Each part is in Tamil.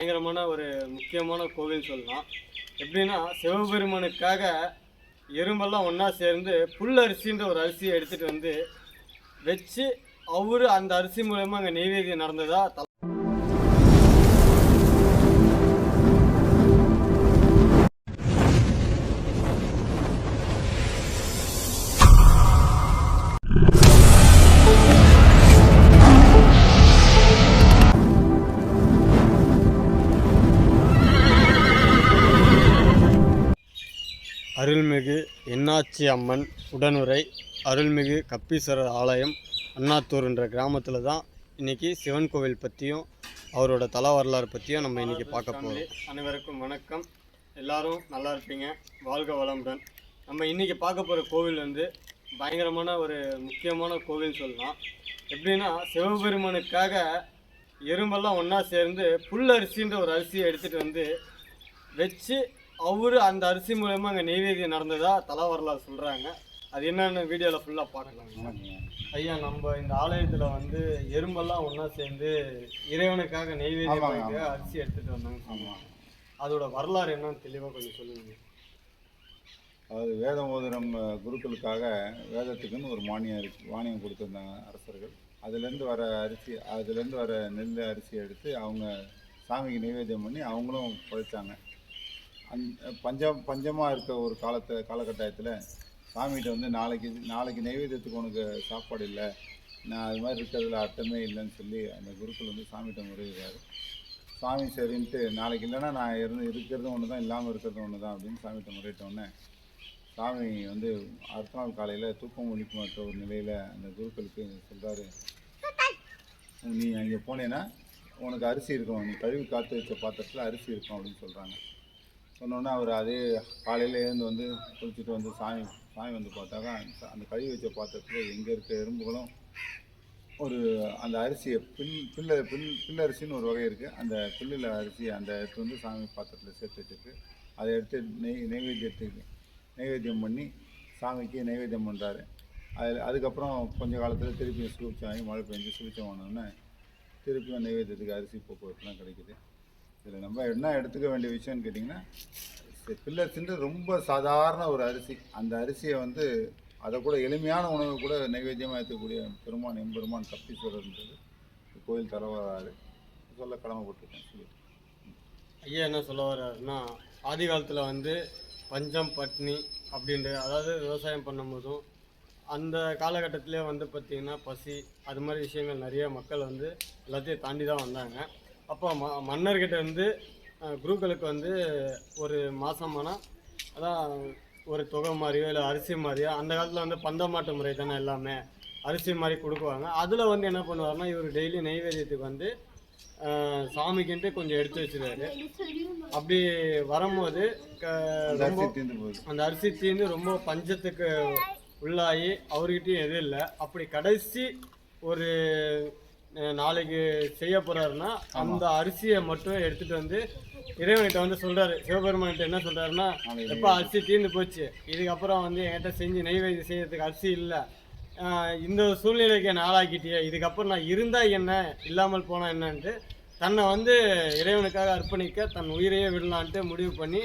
பயங்கரமான ஒரு முக்கியமான கோவில் சொல்லலாம். எப்படின்னா சிவபெருமனுக்காக எறும்பெல்லாம் ஒன்றா சேர்ந்து புல் அரிசின்ற ஒரு அரிசியை எடுத்துகிட்டு வந்து வச்சு அவரு அந்த அரிசி மூலயமா அங்கே நெய்வேதியம் நடந்ததா எண்ணாச்சி அம்மன் உடனுரை அருள்மிகு கப்பீஸ்வரர் ஆலயம் அண்ணாத்தூர் என்ற கிராமத்தில் தான் இன்னைக்கு சிவன் கோவில் பற்றியும் அவரோட தல வரலாறு பற்றியும் நம்ம இன்னைக்கு பார்க்க போகிறோம் அனைவருக்கும் வணக்கம். எல்லாரும் நல்லா இருப்பீங்க. வாழ்க வளமுடன். நம்ம இன்னைக்கு பார்க்க போகிற கோவில் வந்து பயங்கரமான ஒரு முக்கியமான கோவில் சொல்லலாம். எப்படின்னா சிவபெருமனுக்காக எறும்பெல்லாம் ஒன்றா சேர்ந்து புல் அரிசின்ற ஒரு அரிசியை எடுத்துகிட்டு வந்து வச்சு அவரு அந்த அரிசி மூலயமா அங்கே நெய்வேத்தியம் நடந்ததா தல வரலாறு சொல்கிறாங்க அது என்னென்னு வீடியோவில் ஃபுல்லாக பார்க்கலாம். ஐயா நம்ம இந்த ஆலயத்தில் வந்து எறும்பெல்லாம் ஒன்றா சேர்ந்து இறைவனுக்காக பண்ணிட்டு ஆமாங்க. அரிசி எடுத்துகிட்டு வந்தாங்க ஆமாம் அதோட வரலாறு என்னன்னு தெளிவாக கொஞ்சம் சொல்லுங்க அதாவது வேதம் ஓதுறம் குருக்களுக்காக வேதத்துக்குன்னு ஒரு மானியம் இருக்கு மானியம் கொடுத்துருந்தாங்க அரசர்கள். அதுலேருந்து வர அரிசி அதுலேருந்து வர நெல் அரிசி எடுத்து அவங்க சாமிக்கு நைவேத்தியம் பண்ணி அவங்களும் படைச்சாங்க. அந் பஞ்சம் பஞ்சமாக இருக்க ஒரு காலத்தை காலகட்டாயத்தில் சாமிகிட்ட வந்து நாளைக்கு நாளைக்கு நைவேத்தியத்துக்கு உனக்கு சாப்பாடு இல்லை. நான் அது மாதிரி இருக்கிறதுல அர்த்தமே இல்லைன்னு சொல்லி அந்த குருக்கள் வந்து சாமிகிட்ட முறையிடுறாரு. சாமி சரின்ட்டு நாளைக்கு இல்லைன்னா நான் இருந்து இருக்கிறதும் ஒன்று தான் இல்லாமல் இருக்கிறதும் ஒன்று தான் அப்படின்னு சாமிகிட்ட முறையிட்டோடனே சாமி வந்து அடுத்த நாள் காலையில் தூக்கம் ஒழிக்குமற்ற ஒரு நிலையில் அந்த குருக்களுக்கு சொல்கிறாரு நீ அங்கே போனேன்னா உனக்கு அரிசி இருக்கும் நீ கழுவி காத்து வச்ச பாத்திரத்தில் அரிசி இருக்கும் அப்படின்னு சொல்கிறாங்க சொன்னோன்னே அவர் அதே காலையில் எழுந்து வந்து குளிச்சுட்டு வந்து சாமி சாமி வந்து பார்த்தாக்கா அந்த கழுவி வச்ச பாத்திரத்தில் எங்கே இருக்க எறும்புகளும் ஒரு அந்த அரிசியை பில் பில்ல பில் பில்லரிசின்னு ஒரு வகை இருக்குது அந்த பில்லில் அரிசி அந்த எடுத்து வந்து சாமி பாத்திரத்தில் சேர்த்து வச்சுருக்கு அதை எடுத்து நெய் நைவேத்தியத்துக்கு நெய்வேத்தியம் பண்ணி சாமிக்கு நெய்வேத்தியம் பண்ணுறாரு அதில் அதுக்கப்புறம் கொஞ்ச காலத்தில் திருப்பி சுழிச்சம் வாங்கி மழை பெஞ்சு சுழிச்சம் வாங்கினோடனே திருப்பியும் நைவேத்தியத்துக்கு அரிசி போக்குவரத்துலாம் கிடைக்குது. இதில் நம்ம என்ன எடுத்துக்க வேண்டிய விஷயம்னு கேட்டிங்கன்னா பில்லர்ஸ்ன்றது ரொம்ப சாதாரண ஒரு அரிசி. அந்த அரிசியை வந்து அதை கூட எளிமையான உணவு கூட நைவேத்தியமாக ஏற்றக்கூடிய பெருமான் எம்பெருமான் கப்பீஸ்வரர்ன்றது கோயில் தரவராறு சொல்ல கடமைப்பட்டிருக்கேன் சொல்லி. ஐயா என்ன சொல்ல வர்றாருன்னா ஆதி காலத்தில் வந்து பஞ்சம் பட்னி அப்படின்ற அதாவது விவசாயம் பண்ணும்போதும் அந்த காலகட்டத்திலே வந்து பார்த்திங்கன்னா பசி அது மாதிரி விஷயங்கள் நிறைய மக்கள் வந்து எல்லாத்தையும் தாண்டி தான் வந்தாங்க. அப்போ ம மன்னர்கிட்ட இருந்து குருக்களுக்கு வந்து ஒரு மாதமானால் அதான் ஒரு தொகை மாதிரியோ இல்லை அரிசி மாதிரியோ அந்த காலத்தில் வந்து பந்தமாட்டு முறை தானே எல்லாமே அரிசி மாதிரி கொடுக்குவாங்க. அதில் வந்து என்ன பண்ணுவாருன்னா இவர் டெய்லி நெய்வேத்தியத்துக்கு வந்து சாமிக்குன்ட்டு கொஞ்சம் எடுத்து வச்சிருவாரு. அப்படி வரும்போது க- ரொம்ப அந்த அரிசி தீர்ந்து ரொம்ப பஞ்சத்துக்கு உள்ளாகி அவர்கிட்டயும் எதுவும் இல்லை. அப்படி கடைசி ஒரு நாளைக்கு செய்ய போறாருன்னா அந்த அரிசியை மட்டும் எடுத்துட்டு வந்து இறைவன்கிட்ட வந்து சொல்றாரு. சிவபெருமான்கிட்ட என்ன சொல்றாருன்னா எப்போ அரிசி தீர்ந்து போச்சு. இதுக்கப்புறம் வந்து என்கிட்ட செஞ்சு நெய்வேதி செய்யறதுக்கு அரிசி இல்லை. இந்த சூழ்நிலைக்கு என்னை ஆளாக்கிட்டியே இதுக்கப்புறம் நான் இருந்தா என்ன? இல்லாமல் போனா என்னன்ட்டு தன்னை வந்து இறைவனுக்காக அர்ப்பணிக்க தன் உயிரையே விடலான்ட்டு முடிவு பண்ணி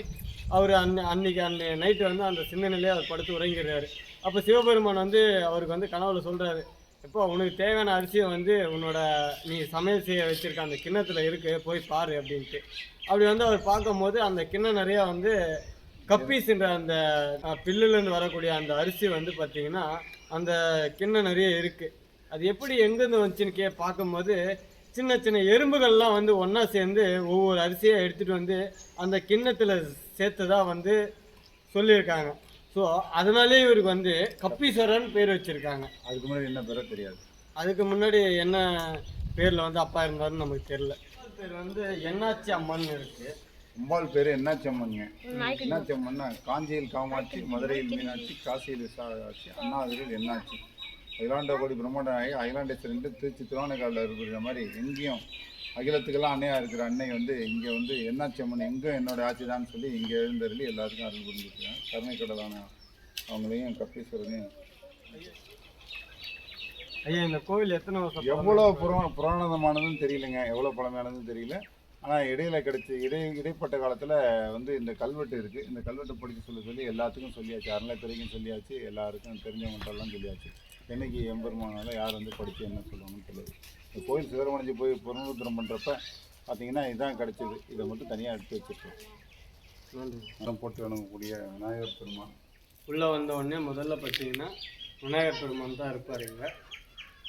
அவர் அன்னை அன்னைக்கு அன்னை நைட்டு வந்து அந்த சிந்தனையிலே அவர் படுத்து உறங்கிடுறாரு. அப்போ சிவபெருமான் வந்து அவருக்கு வந்து கனவுல சொல்கிறாரு இப்போ உனக்கு தேவையான அரிசியை வந்து உன்னோட நீ சமையல் செய்ய வச்சுருக்க அந்த கிண்ணத்தில் இருக்கு போய் பாரு அப்படின்ட்டு. அப்படி வந்து அவர் பார்க்கும்போது அந்த கிண்ணம் நிறையா வந்து கப்பீஸ்ன்ற அந்த பில்லுலேருந்து வரக்கூடிய அந்த அரிசி வந்து பார்த்திங்கன்னா அந்த கிண்ணம் நிறைய இருக்குது அது எப்படி எங்கேருந்து வந்துச்சுன்னு கே பார்க்கும்போது சின்ன சின்ன எறும்புகள்லாம் வந்து ஒன்றா சேர்ந்து ஒவ்வொரு அரிசியை எடுத்துகிட்டு வந்து அந்த கிண்ணத்தில் சேர்த்ததா வந்து சொல்லியிருக்காங்க. ஸோ அதனாலே இவருக்கு வந்து கப்பீஸ்வரன் பேர் வச்சுருக்காங்க. அதுக்கு முன்னாடி என்ன பெற தெரியாது. அதுக்கு முன்னாடி என்ன பேரில் வந்து அப்பா இருந்தாருன்னு நமக்கு தெரியல. பேர் வந்து என்னாச்சி அம்மன் இருக்குது அம்பாள் பேர் என்னாச்சி அம்மனுங்க. என்னாச்சி அம்மன்னா காஞ்சியில் காமாட்சி மதுரையில் மீனாட்சி காசியில் விசாலாட்சி அண்ணாதிரியில் என்னாச்சி. அகிலாண்ட கோடி பிரம்மாண்ட ஆகி அகிலாண்டேஸ்வரன் திருச்சி திருவானைக்காலில் இருக்கிற மாதிரி எங்கேயும் அகிலத்துக்கெல்லாம் அன்னையாக இருக்கிற அன்னை வந்து இங்கே வந்து என்னாச்சி அம்மன்? எங்கும் என்னோட ஆட்சி தான் சொல்லி இங்கே எழுந்தருளி எல்லாத்துக்கும் அருள் புரிஞ்சுருக்காங்க கருணை கடலான அவங்களையும் கப்பீஸ்வரனையும். ஐயா இந்த கோவில் எத்தனை வருஷம் எவ்வளோ புரா புராணமானதுன்னு தெரியலங்க. எவ்வளோ பழமையானதுன்னு தெரியல. ஆனால் இடையில கிடைச்சி இடை இடைப்பட்ட காலத்தில் வந்து இந்த கல்வெட்டு இருக்குது இந்த கல்வெட்டை படிக்க சொல்லி சொல்லி எல்லாத்துக்கும் சொல்லியாச்சு. அறநிலைத்துறைக்கும் சொல்லியாச்சு. எல்லாருக்கும் தெரிஞ்சவங்கள்ட்டெல்லாம் சொல்லியாச்சு. என்னைக்கு எம்பெருமானால யார் வந்து படித்து என்ன சொல்லணும்னு தெரியாது கோயில் சிவரமணிஞ்சு போய் புனருத்தரம் பண்ணுறப்ப பார்த்தீங்கன்னா இதுதான் கிடைச்சது. இதை மட்டும் தனியாக எடுத்து வச்சுருக்கோம். போட்டு வணங்கக்கூடிய விநாயகர் பெருமான். உள்ளே வந்த உடனே முதல்ல பார்த்தீங்கன்னா விநாயகர் பெருமான் தான் இருப்பார் இங்கே.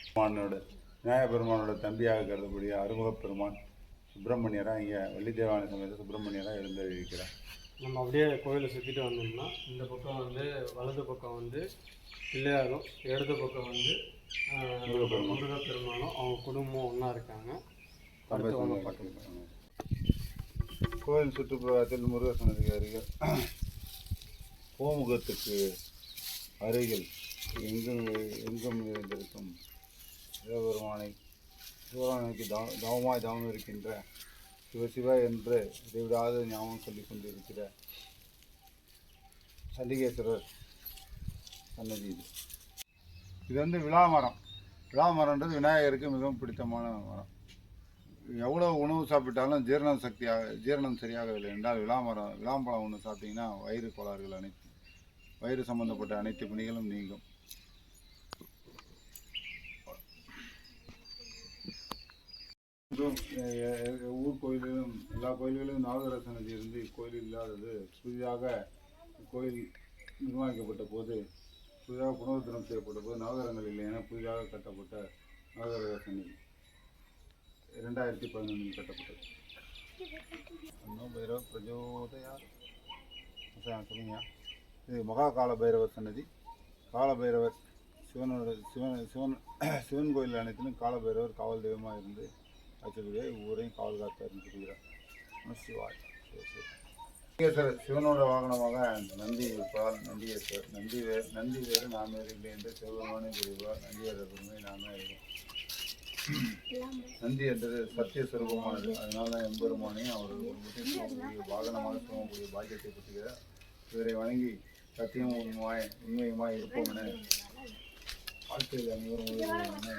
பெருமானோட விநாயகர் பெருமானோட தம்பியாக கருதக்கூடிய அறுமுகப் பெருமான் சுப்பிரமணியராக இங்கே வள்ளி தேவாலய சமயத்தில் சுப்பிரமணியராக எழுந்திருக்கிறார் நம்ம அப்படியே கோயிலை சுற்றிட்டு வந்தோம்னா இந்த பக்கம் வந்து வலது பக்கம் வந்து பிள்ளையாரும் இடது பக்கம் வந்து. முருகப்பெருமானும் அவங்க குடும்பம் ஒன்றா இருக்காங்க. அடுத்து வாங்க பார்க்கலாம் கோயில் சுற்றுப்புறத்தில் முருகர் சன்னதிக்கு அருகில் கோமுகத்துக்கு அருகில் எங்கும் எங்கும் இருந்திருக்கும் சிவபெருமானை சிவபெருமானுக்கு தவ தவமாய் தவம் இருக்கின்ற சிவசிவ என்று இடைவிடாத ஞாபகம் சொல்லிக் கொண்டிருக்கிற சண்டிகேஸ்வரர் சன்னதி இது. இது வந்து விழா மரம். விழா மரம்ன்றது விநாயகருக்கு மிகவும் பிடித்தமான மரம். எவ்வளோ உணவு சாப்பிட்டாலும் ஜீரண சக்தியாக ஜீரணம் சரியாகவில்லை என்றால் விளாமரம் விளாம்பழம் ஒன்று சாப்பிட்டிங்கன்னா வயிறு கோளாறுகள் அனைத்து வயிறு சம்பந்தப்பட்ட அனைத்து பணிகளும் நீங்கும். இதுவும், ஊர் கோயிலிலும் எல்லா கோயில்களிலும் நாகர நதி இருந்து இக்கோயில் இல்லாதது புதிதாக கோயில் நிர்மாணிக்கப்பட்ட போது புதிதாக புனருத்தரம் செய்யப்பட்ட போது நவகரங்கள் இல்லை என புதிதாக கட்டப்பட்ட நாகர சன்னதி. ரெண்டாயிரத்தி பதினொன்றில் கட்டப்பட்டது. பைரவ பிரஜோதயா. சொல்லுங்க இது மகா கால பைரவர் சன்னதி. கால பைரவர் சிவனோட சிவன் சிவன் சிவன் கோயில் அனைத்திலும் கால பைரவர் காவல் தெய்வமாக இருந்து ஆச்சரிய ஊரையும் காவல் காத்து அறிஞ்சிருக்கிறார் சிவாய். சிவ சிவ. நந்திகேஸ்வரர் சிவனோட வாகனமாக நந்தி இருப்பார் நந்தியேஸ்வர் நந்தி வே நந்தி வேறு நாம் இல்லை என்று சிவபெருமானே கூறுவார் நந்தியர் பெருமை நாமே இருக்கும் நந்தி என்றது சத்திய சுரூபமானது அதனால எம்பெருமானையும் அவர்கள் ஒரு வாகனமாக சுமக்கூடிய பாக்கியத்தை பெற்றுகிறார் இவரை வணங்கி சத்தியம் உண்மையாய் உண்மையுமாய் இருப்போம் என வாழ்க்கையில் அனைவரும் உதவுவோம் என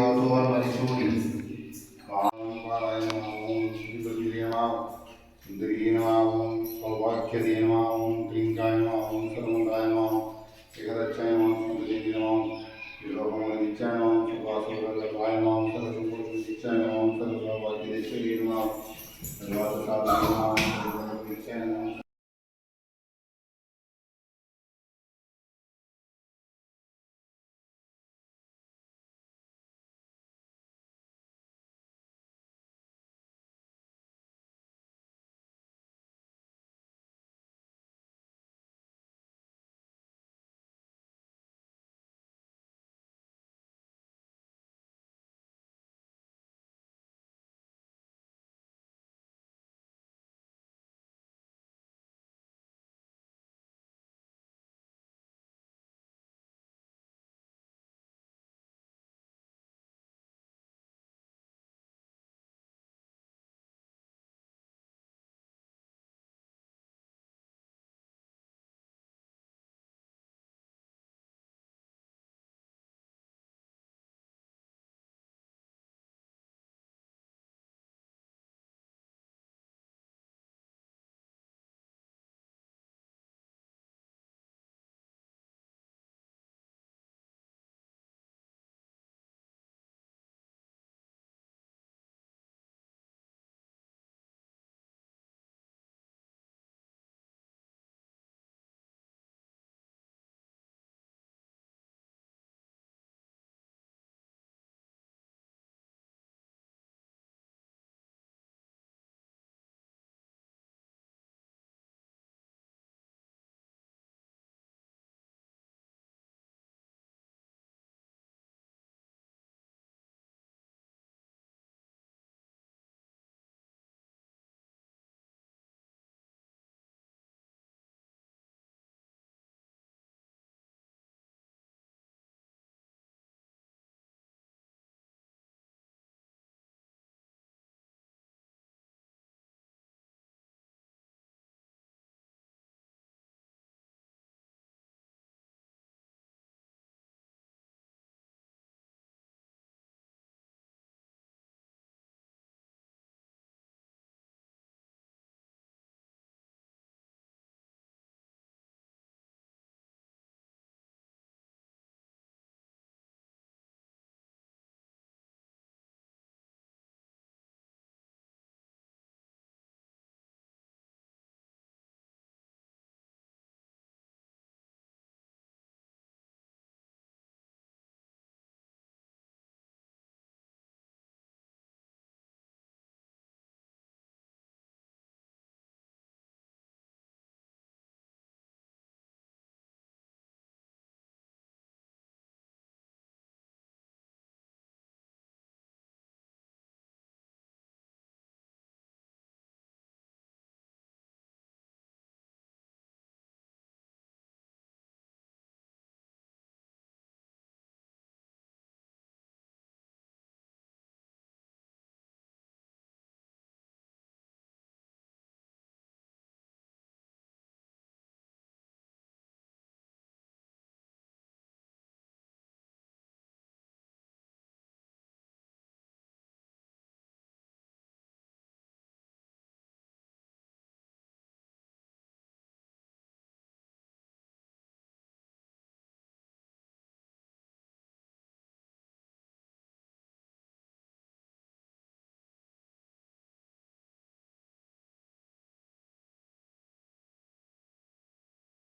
verloren, weil ich schon